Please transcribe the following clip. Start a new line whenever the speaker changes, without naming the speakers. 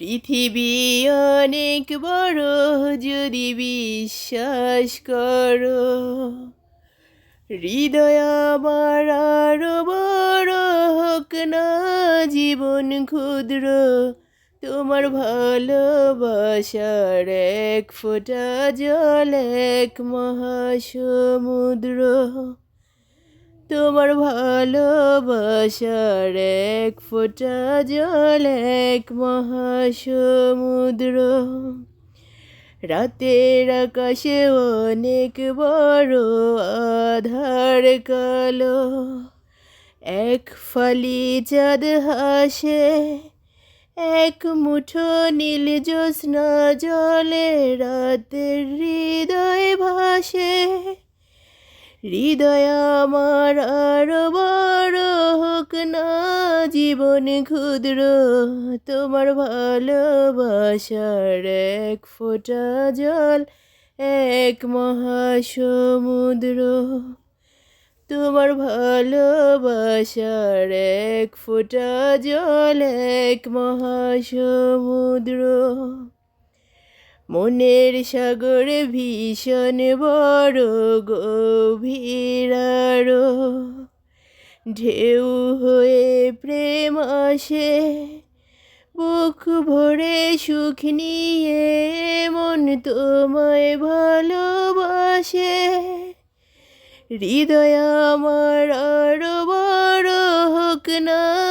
পৃথিবী অনেক বড়, যদি বিশ্বাস করো। হৃদয় আমার আরও বড় হোক না, জীবন ক্ষুদ্র। তোমার ভালোবাসার এক ফোঁটা জল, এক মহাসমুদ্র। তোমার ভালোবাসার এক ফোঁটা জল, এক মহাসমুদ্র। রাতের আকাশে অনেক বড় আধার কালো। এক ফালি চাঁদ হাসে, এক মুঠো নীল জ্যোৎস্না জলে রাতের হৃদয় ভাসে। হৃদয় আমার আর বড় হোক না, জীবন ক্ষুদ্র, তোমার ভালোবাসার এক ফোঁটা জল, এক মহাসমুদ্র। তোমার ভালোবাসার এক ফোঁটা জল, এক মহাসমুদ্র। মনের সাগরে ভীষণ বড় গভীর ঢেউ হয়ে প্রেম আসে, বুক ভরে সুখ নিয়ে মন তোমায় ভালোবাসে। হৃদয় আমার আরও বড় হোক না